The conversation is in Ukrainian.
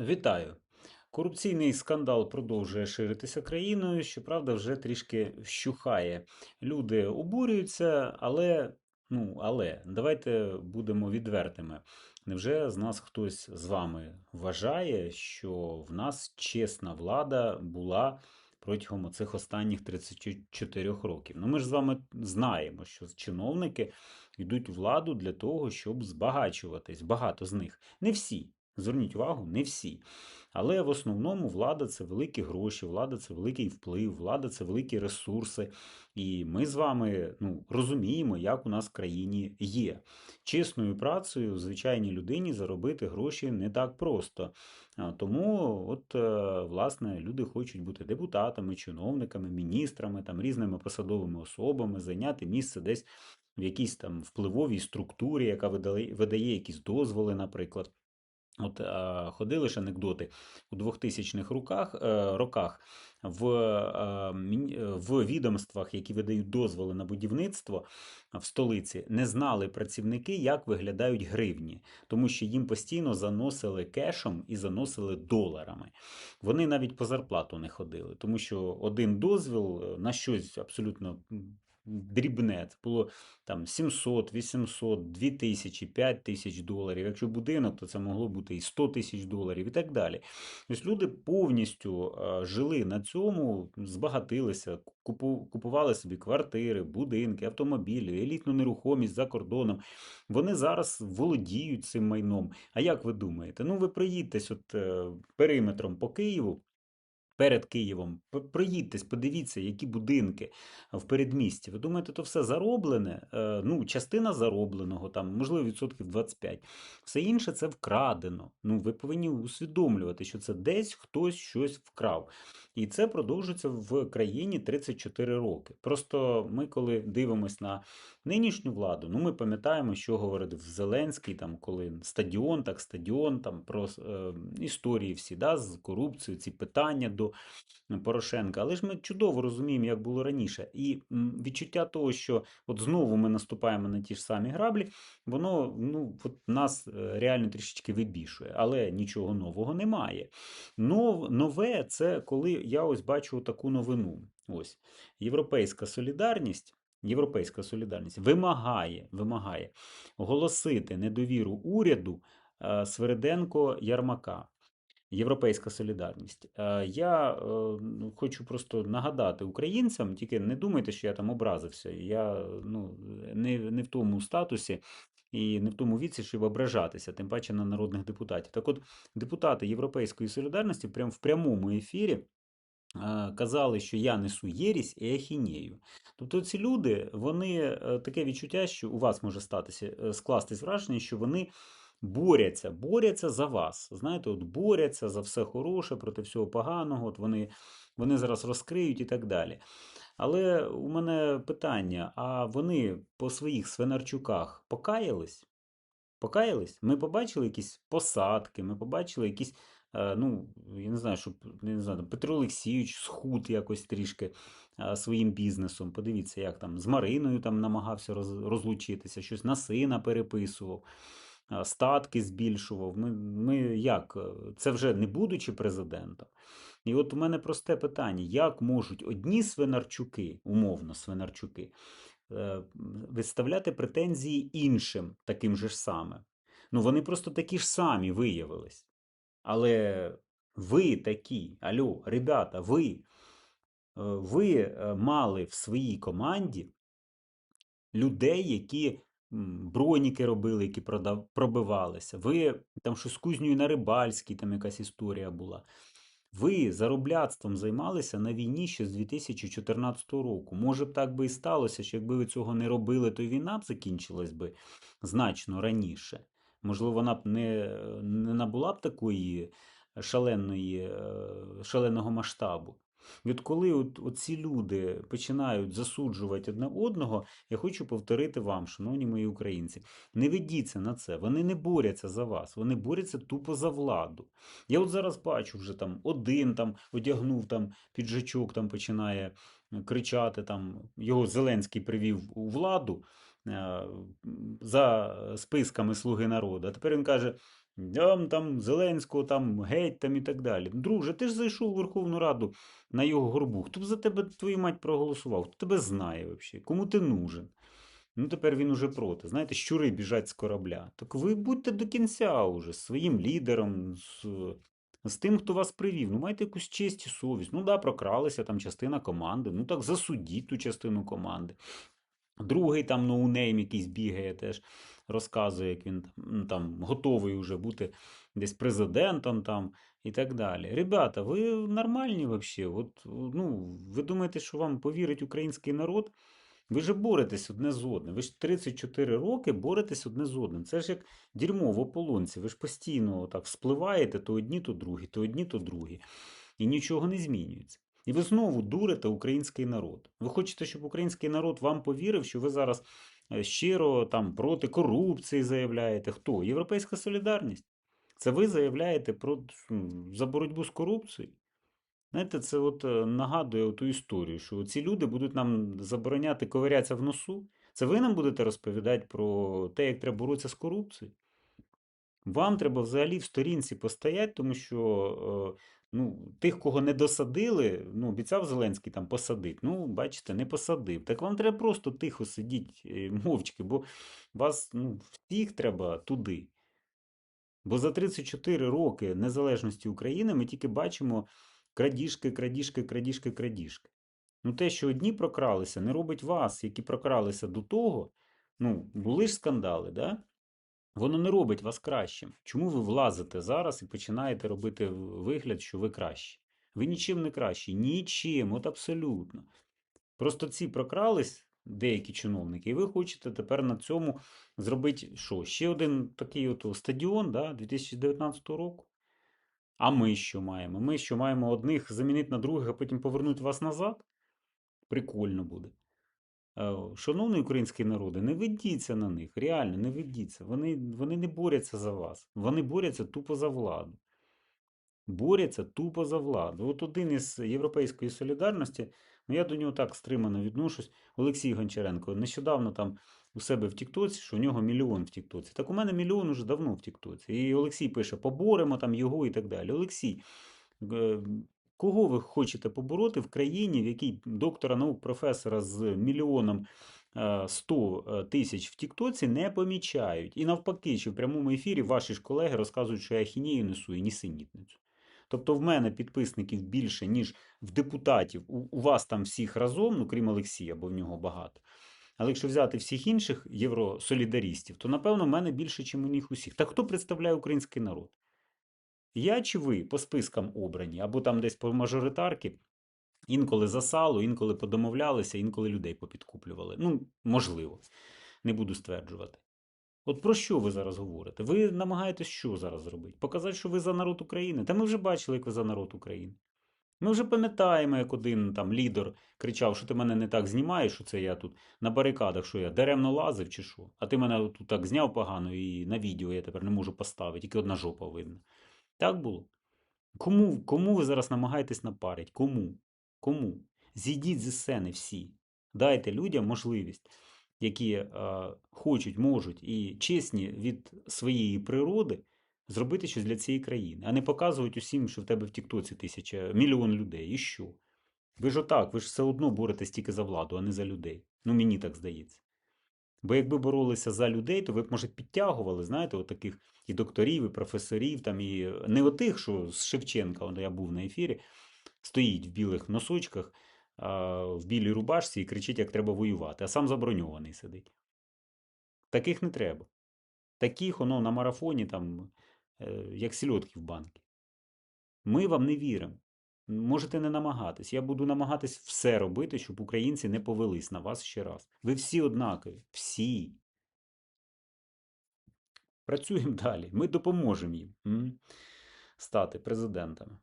Вітаю! Корупційний скандал продовжує ширитися країною, щоправда, вже трішки вщухає. Люди обурюються, але, ну, але давайте будемо відвертими. Невже з нас хтось з вами вважає, що в нас чесна влада була протягом оцих останніх 34 років? Ну, ми ж з вами знаємо, що чиновники йдуть владу для того, щоб збагачуватись. Багато з них. Не всі. Зверніть увагу, не всі. Але в основному влада це великі гроші, влада це великий вплив, влада це великі ресурси. І ми з вами ну, розуміємо, як у нас в країні є. Чесною працею звичайній людині заробити гроші не так просто. Тому, от, е, власне, люди хочуть бути депутатами, чиновниками, міністрами, там, різними посадовими особами, зайняти місце десь в якійсь там впливовій структурі, яка видає, видає якісь дозволи, наприклад. От е, ходили ж анекдоти у 2000-х роках, е, роках в, е, в відомствах, які видають дозволи на будівництво в столиці, не знали працівники, як виглядають гривні, тому що їм постійно заносили кешом і заносили доларами. Вони навіть по зарплату не ходили, тому що один дозвіл на щось абсолютно дрібне. Це було там 700, 800, 2000, 5000 доларів. Якщо будинок, то це могло бути і 100 тисяч доларів і так далі. Тобто люди повністю жили на цьому, збагатилися, купували собі квартири, будинки, автомобілі, елітну нерухомість за кордоном. Вони зараз володіють цим майном. А як ви думаєте? Ну, ви приїдьтесь от е, периметром по Києву. Перед Києвом, проїдьтесь, подивіться, які будинки в передмісті. Ви думаєте, то все зароблене? Е, Ну, частина заробленого, там, можливо, відсотків 25. Все інше це вкрадено. Ну, ви повинні усвідомлювати, що це десь хтось щось вкрав. І це продовжується в країні 34 роки. Просто ми, коли дивимося на нинішню владу, ну ми пам'ятаємо, що говорив Зеленський, там, коли стадіон, так стадіон, там про е, історії всі, да, з корупцією, ці питання до Порошенка. Але ж ми чудово розуміємо, як було раніше. І відчуття того, що от знову ми наступаємо на ті ж самі граблі, воно ну, от нас е, реально трішечки вибішує, але нічого нового немає. Нов, нове це коли я ось бачу таку новину. Ось Європейська солідарність. Європейська солідарність вимагає, вимагає оголосити недовіру уряду е, Свериденко Ярмака. Європейська солідарність. Е, Я е, хочу просто нагадати українцям, тільки не думайте, що я там образився. Я ну, не, не в тому статусі і не в тому віці, щоб ображатися, тим паче на народних депутатів. Так от, депутати Європейської солідарності прямо в прямому ефірі. е, Казали, що я несу єрість і ахінею. Тобто ці люди, вони таке відчуття, що у вас може статися скластись враження, що вони борються, борються за вас. Знаєте, от борються за все хороше, проти всього поганого. От вони, вони зараз розкриють і так далі. Але у мене питання: а вони по своїх свинарчуках покаялись? Покаялись? Ми побачили якісь посадки, ми побачили якісь, е, ну, я не знаю, щоб не знаю, Петро Олексійович схуд якось трішки е, своїм бізнесом. Подивіться, як там з Мариною там намагався роз, розлучитися, щось на сина переписував, статки збільшував. Ми, ми як? е, Це вже не будучи президентом. І от у мене просте питання: як можуть одні свинарчуки, умовно свинарчуки, е, виставляти претензії іншим таким же ж самим? Ну, вони просто такі ж самі виявились. Але ви такі, алло, ребята, ви, е, ви мали в своїй команді людей, які броніки робили, які продав- пробивалися. Ви там щось з кузнею на Рибальській, там якась історія була. Ви заробляцтвом займалися на війні ще з 2014 року. Може б так би і сталося, що якби ви цього не робили, то війна б закінчилась би значно раніше. Можливо, вона б не, не набула б такої шаленої, е, шаленого масштабу. І от коли от, от ці люди починають засуджувати одне одного, я хочу повторити вам, шановні мої українці, не ведіться на це. Вони не борються за вас, вони борються тупо за владу. Я от зараз бачу вже там один там одягнув там піджачок, там починає кричати. Там його Зеленський привів у владу е, за списками Слуги народу. А тепер він каже: Там, там Зеленського, там геть там і так далі. Друже, ти ж зайшов у Верховну Раду на його горбу. Хто б за тебе, твою мать, проголосував? Хто тебе знає взагалі? Кому ти нужен? Ну, тепер він уже проти. Знаєте, щури біжать з корабля. Так ви будьте до кінця уже з своїм лідером, з, з тим, хто вас привів. Ну, майте якусь честь і совість. Ну, да, прокралися там частина команди. Ну так засудіть ту частину команди. Другий там ноунейм якийсь бігає теж, розказує, як він там, там готовий уже бути десь президентом там і так далі. Ребята, ви нормальні взагалі? От, ну, ви думаєте, що вам повірить український народ? Ви ж боретесь одне з одним. Ви ж 34 роки боретесь одне з одним. Це ж як дерьмо в ополонці. Ви ж постійно так спливаєте то одні, то другі, то одні, то другі. І нічого не змінюється. І ви знову дурите український народ. Ви хочете, щоб український народ вам повірив, що ви зараз щиро там проти корупції заявляєте. Хто? Європейська солідарність. Це ви заявляєте про, за боротьбу з корупцією. Знаєте, це от е, нагадує ту історію, що ці люди будуть нам забороняти ковирятися в носу. Це ви нам будете розповідати про те, як треба боротися з корупцією. Вам треба взагалі в сторінці постояти, тому що е, ну, тих, кого не досадили, ну, обіцяв Зеленський там посадити. Ну, бачите, не посадив. Так вам треба просто тихо сидіти мовчки, бо вас ну, всіх треба туди. Бо за 34 роки незалежності України ми тільки бачимо крадіжки, крадіжки, крадіжки, крадіжки. Ну, те, що одні прокралися, не робить вас, які прокралися до того. Ну, були ж скандали, да? Воно не робить вас кращим. Чому ви влазите зараз і починаєте робити вигляд, що ви кращі? Ви нічим не кращі. Нічим, от абсолютно. Просто ці прокрались деякі чиновники, і ви хочете тепер на цьому зробити що? Ще один такий от стадіон да, 2019 року. А ми що маємо? Ми що маємо одних замінити на других, а потім повернути вас назад? Прикольно буде. Е, шановний український народи, не ведіться на них, реально не ведіться. Вони, вони не борються за вас. Вони борються тупо за владу. Борються тупо за владу. От один із Європейської солідарності, ну я до нього так стримано відношусь, Олексій Гончаренко. Нещодавно там у себе в Тіктоці, що у нього мільйон в Тіктоці. Так у мене мільйон уже давно в Тіктоці. І Олексій пише: поборемо там його і так далі. Олексій, е, кого ви хочете побороти в країні, в якій доктора наук професора з мільйоном 100 е, тисяч в Тіктоці не помічають. І навпаки, що в прямому ефірі ваші ж колеги розказують, що я хінію несу і нісенітницю. Тобто в мене підписників більше, ніж в депутатів. У, у вас там всіх разом, ну крім Олексія, бо в нього багато. Але якщо взяти всіх інших євросолідарістів, то напевно в мене більше, ніж у них усіх. Так хто представляє український народ? Я чи ви по спискам обрані, або там десь по мажоритарки, інколи за салу, інколи подомовлялися, інколи людей попідкуплювали. Ну, можливо, не буду стверджувати. От про що ви зараз говорите? Ви намагаєтесь що зараз зробити? Показати, що ви за народ України? Та ми вже бачили, як ви за народ України. Ми вже пам'ятаємо, як один там лідер кричав, що ти мене не так знімаєш, що це я тут на барикадах, що я даремно лазив чи що. А ти мене тут так зняв погано і на відео я тепер не можу поставити, тільки одна жопа видно. Так було? Кому кому ви зараз намагаєтесь напарити? Кому? Кому? Зійдіть зі сцени всі. Дайте людям можливість, які е, хочуть, можуть і чесні від своєї природи зробити щось для цієї країни, а не показують усім, що в тебе в Тіктоці тисяча, мільйон людей. І що? Ви ж отак, ви ж все одно боретесь тільки за владу, а не за людей. Ну, мені так здається. Бо якби боролися за людей, то ви б, може, підтягували, знаєте, от таких і докторів, і професорів, там, і не отих, що з Шевченка, от я був на ефірі, стоїть в білих носочках, в білій рубашці і кричить, як треба воювати, а сам заброньований сидить. Таких не треба. Таких воно на марафоні, там, е, як сільотки в банки. Ми вам не віримо. Можете не намагатись. Я буду намагатись все робити, щоб українці не повелись на вас ще раз. Ви всі однакові. Всі. Працюємо далі. Ми допоможемо їм стати президентами.